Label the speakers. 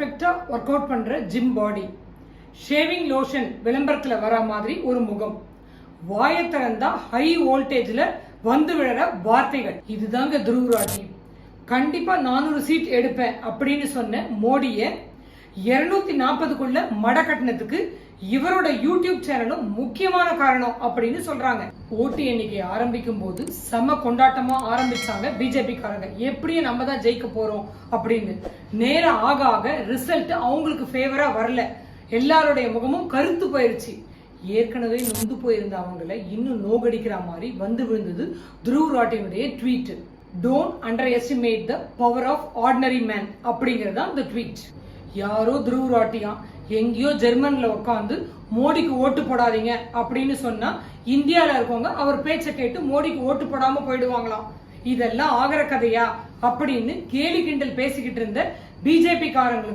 Speaker 1: பர்ஃபெக்டாக work out பண்ற gym body shaving lotion விளம்பரத்துல வர மாதிரி ஒரு முகம். வாயை திறந்தா ஹை வோல்டேஜ்ல வந்து விழற வார்த்தைகள். இதுதாங்க துருவராட்சி கண்டிப்பா நானூறு சீட் எடுப்பேன் அப்படின்னு சொன்ன மோடிய இருநூத்தி நாற்பதுக்குள்ள மட கட்டினத்துக்கு இவரோட யூடியூப் சேனலும் முக்கியமான காரணம் அப்படின்னு சொல்றாங்க. ஓட்டு எண்ணிக்கை ஆரம்பிக்கும் போது செம கொண்டாட்டமா ஆரம்பிச்சாங்க பிஜேபி காரங்க எப்படியும் நம்ம தான் ஜெயிக்க போறோம் அப்படின்னு. நேரம் ஆக ஆக ரிசல்ட் அவங்களுக்கு ஃபேவரா வரல. எல்லாருடைய முகமும் கருத்து போயிருச்சு. ஏற்கனவே நொந்து போயிருந்த அவங்கள இன்னும் நோகடிக்கிற மாதிரி வந்து விழுந்தது Dhruv ராட்டினுடைய tweet don't underestimate the power of ordinary man அப்படிங்கிறது தான் இந்த ட்வீட் யாரோ துருவ் எங்கேயோ ஜெர்மன்ல உட்காந்து மோடிக்கு ஓட்டு போடாதீங்க அப்படின்னு சொன்னா இந்தியால இருக்கவங்க அவர் பேச்சை கேட்டு மோடிக்கு ஓட்டு போடாம போயிடுவாங்களாம். இதெல்லாம் ஆகிற கதையா? அப்படின்னு கேலி கிண்டல் பேசிக்கிட்டு இருந்த பிஜேபி காரங்களுக்கு